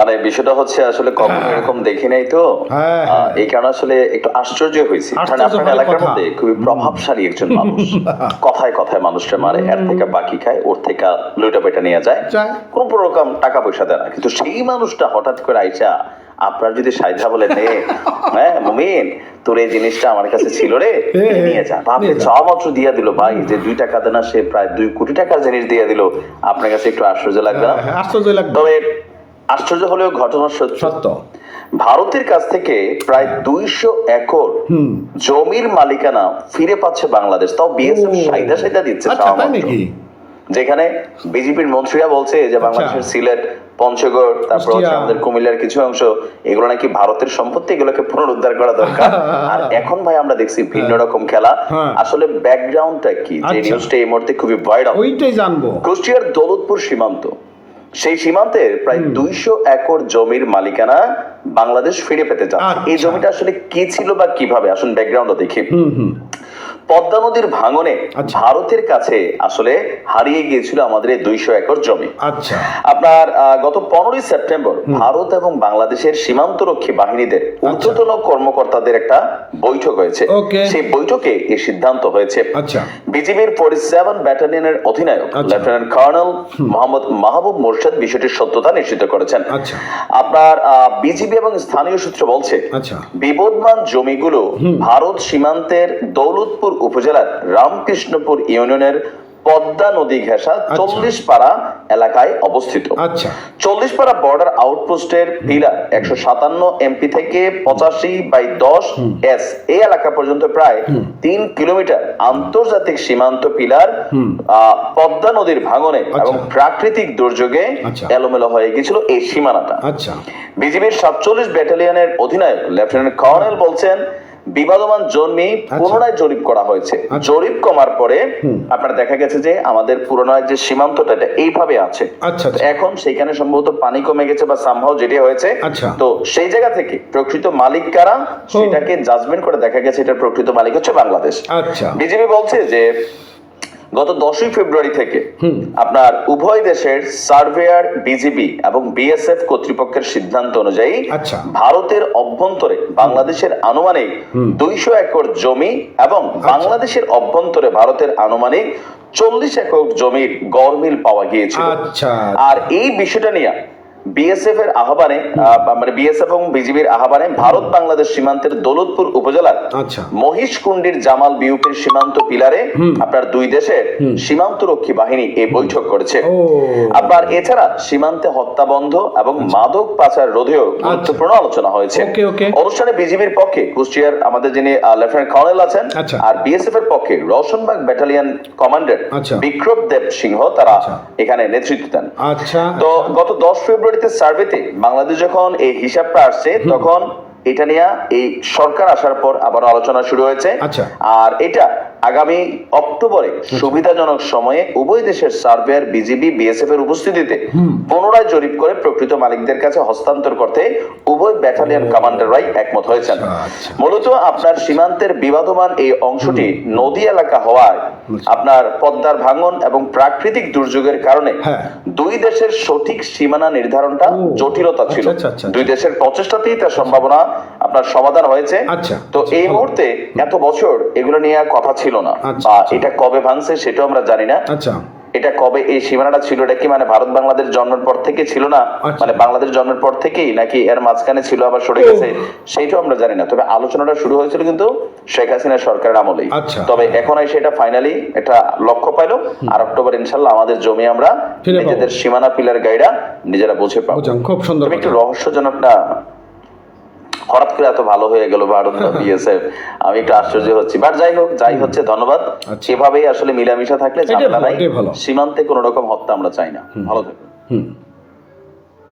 মানে বিষয়টা হচ্ছে আসলে কখনো এরকম দেখি নাই তো। হ্যাঁ, আহ, এই কারণে আসলে একটু আশ্চর্য হয়েছি। কারণ আপনার এলাকার মধ্যে খুবই প্রভাবশালী একজন মানুষ। কথায় কথায় মানুষটা মারে এর থেকে বাকি খায় ওর থেকে লুটা পেটা নিয়ে যায়। কোন রকম টাকা পয়সা দেয় না। কিন্তু সেই মানুষটা হঠাৎ করে আইসা আপনার যদি সাইধা বলে নে হ্যাঁ মুমিন তোর এই জিনিসটা আমার কাছে ছিল রে নিয়ে যা। আপনি যা। মাত্র দিয়ে দিল ভাই যে দুই টাকা দেনা সে প্রায় দুই কোটি টাকার জিনিস দিয়ে দিল। আপনার কাছে একটু আশ্চর্য লাগবে না হ্যাঁ, আশ্চর্য লাগবে তবে আশ্চর্য হলেও ঘটনা সত্য। ভারতের কাছ থেকে প্রায় দুইশো একর জমির মালিকানা ফিরে পাচ্ছে বাংলাদেশ। তাও বিএসএফ সাইদা সাইদা দিচ্ছে আচ্ছা যেখানে বিজেপির মন্ত্রীরা বলছে যে আচ্ছা। বাংলাদেশের সিলেট পঞ্চগড় তারপর হচ্ছে আমাদের কুমিল্লার কিছু অংশ এগুলো নাকি ভারতের সম্পত্তি এগুলোকে পুনরুদ্ধার করা দরকার। আর এখন ভাই আমরা দেখছি ভিন্ন রকম খেলা। হ্যাঁ। আসলে ব্যাকগ্রাউন্ডটা কি? যে আচ্ছা। নিউজটা এই মুহূর্তে খুবই ভাইরাল ওইটাই জানব। কুষ্টিয়ার দৌলতপুর সীমান্ত। সেই সীমান্তের প্রায় দুইশো একর জমির মালিকানা বাংলাদেশ ফিরে পেতে আচ্ছা। এই জমিটা আসলে কি ছিল বা কীভাবে? আসুন ব্যাকগ্রাউন্ড দেখি। পদ্মা নদীর ভাঙনে আচ্ছা। ভারতের কাছে আসলে হারিয়ে গিয়েছিল আমাদের এই দুইশো একর জমি। আচ্ছা। আপনার গত পনেরোই সেপ্টেম্বর ভারত এবং বাংলাদেশের সীমান্তরক্ষী বাহিনীদের ঊর্ধ্বতন কর্মকর্তাদের একটা বৈঠক হয়েছে। সেই বৈঠকে এই সিদ্ধান্ত হয়েছে। আচ্ছা। বিজিবির ফোর্টি সেভেন ব্যাটালিয়নের অধিনায়ক আচ্ছা। লেফটেন্যান্ট কর্নেল মোহাম্মদ মাহবুব মোর্শেদ বিষয়টির সত্যতা নিশ্চিত করেছেন। আচ্ছা। আপনার বিজিবি এবং স্থানীয় সূত্র বলছে আচ্ছা। বিবদমান জমিগুলো ভারত সীমান্তের দৌলতপুর উপজেলার রামকৃষ্ণপুর ইউনিয়নের পদ্মা নদী ঘেঁষা চল্লিশ পাড়া এলাকায় অবস্থিত। আচ্ছা। চল্লিশ পাড়া বর্ডার আউটপোস্টের পিলার একশো সাতান্ন এমপি থেকে পঁচাশি বাই দশ এস এই এলাকা পর্যন্ত প্রায় তিন কিলোমিটার আন্তর্জাতিক সীমান্ত পিলার পদ্মা নদীর ভাঙনে এবং প্রাকৃতিক দুর্যোগে আচ্ছা। এলোমেলো হয়ে গিয়েছিল এই সীমানাটা। আচ্ছা। বিজিবির সাতচল্লিশ ব্যাটালিয়নের অধিনায়ক লেফটেন্যান্ট কর্নেল বলছেন বিবাদমান জমি পুনরায় জরিপ করা হয়েছে। আচ্ছা। জরিপ কমার পরে আপনার দেখা গেছে যে আমাদের পুরোনো যে সীমান্তটা এটা এইভাবে আছে। আচ্ছা, আচ্ছা। এখন সেখানে সম্ভবত পানি কমে গেছে বা সামহাও যেটি হয়েছে আচ্ছা। তো সেই জায়গা থেকে প্রকৃত মালিক কারা? সেটাকে জাজমেন্ট করে দেখা গেছে এটার প্রকৃত মালিক হচ্ছে বাংলাদেশ। আচ্ছা। বিজেপি বলছে যে গত দশই ফেব্রুয়ারি থেকে আপনার উভয় দেশের সার্ভেয়ার বিজিবি এবং বিএসএফ কর্তৃপক্ষের সিদ্ধান্ত অনুযায়ী আচ্ছা। ভারতের অভ্যন্তরে বাংলাদেশের আনুমানিক দুইশো একর জমি এবং বাংলাদেশের অভ্যন্তরে ভারতের আনুমানিক চল্লিশ একর জমির গড়মিল পাওয়া গিয়েছিল। আচ্ছা। আর এই বিষয়টা নিয়ে বিএসএফ এর আহ্বানে মানে বিএসএফ এবং বিজিবির আহ্বানে ভারত বাংলাদেশ সীমান্তের দৌলতপুর উপজেলার আচ্ছা। মহিষকুণ্ডির জামাল বিউপির সীমান্ত পিলারে আপনার দুই দেশের সীমান্তরক্ষী বাহিনী এই বৈঠক করেছে আপনার এছাড়া সীমান্তে হত্যা বন্ধ এবং মাদক পাচার রোধেও গুরুত্বপূর্ণ আলোচনা হয়েছে. অনুষ্ঠানে বিজিবির পক্ষে কুষ্টিয়ার আমাদের যিনি লেফটেন্যান্ট কর্নেল আছেন আচ্ছা। আর বিএসএফ এর পক্ষে রোশনবাগ ব্যাটালিয়ন কমান্ডার আচ্ছা। বিক্রম দেব সিংহ তারা আচ্ছা। এখানে নেতৃত্ব দেন আচ্ছা তো গত দশ ফেব্রুয়ারিতে সার্ভেতে বাংলাদেশ যখন এই হিসাবটা আসছে তখন এটা নিয়ে এই সরকার আসার পর আবার আলোচনা শুরু হয়েছে আচ্ছা। আর এটা আগামী অক্টোবরে সুবিধাজনক সময়ে উভয় দেশের সার্ভেয়ার বিজিবি বিএসএফ এর উপস্থিতিতে পুনরায় জরিপ করে প্রকৃত মালিকদের কাছে হস্তান্তর করতে উভয় ব্যাটালিয়ন কমান্ডাররাই একমত হয়েছেন আচ্ছা। মূলত আপনার সীমান্তের বিবাদমান এই অংশটি নদী এলাকা হওয়ায় আপনার পদ্মার ভাঙন এবং প্রাকৃতিক দুর্যোগের কারণে হ্যাঁ। দুই দেশের সঠিক সীমানা নির্ধারণটা জটিলতা ছিল আচ্ছা, আচ্ছা, আচ্ছা। দুই দেশের প্রচেষ্টাতেই তার সম্ভাবনা আপনার সমাধান হয়েছে। আচ্ছা, তো আচ্ছা, এই মুহূর্তে এত বছর এগুলো নিয়ে আর কথা ছিল না। আচ্ছা, বা আচ্ছা। এটা কবে ভাঙছে সেটাও আমরা জানি না। আচ্ছা। এটা কবে এই সীমানাটা ছিল এটা কি মানে ভারত বাংলাদেশ জন্মের পর থেকে ছিল না? আচ্ছা। মানে বাংলাদেশ জন্মের পর থেকেই নাকি এর মাঝখানে ছিল আবার সরে গেছে? সেইটাও আমরা জানি না। তবে আলোচনাটা শুরু হয়েছিল কিন্তু শেখ হাসিনা সরকারের আমলেই। আচ্ছা। তবে এখন এসে এটা ফাইনালি এটা লক্ষ্য পাইলো। আর অক্টোবর ইনশাল্লাহ আমাদের জমি আমরা নিজেদের সীমানা পিলার গাইডা নিজেরা বুঝে পাবো। খুব সুন্দর একটু রহস্যজনক না করে এত ভালো হয়ে গেল ভারত বিএসএফ আমি একটু আশ্চর্য হচ্ছি। বাট যাই হোক যাই হচ্ছে ধন্যবাদ। সেভাবেই আসলে মিলামিশা থাকলে এটাই ঝামেলা নাই। সীমান্তে কোনো রকম হত্যা আমরা চাই না। ভালো থাকবে হুম।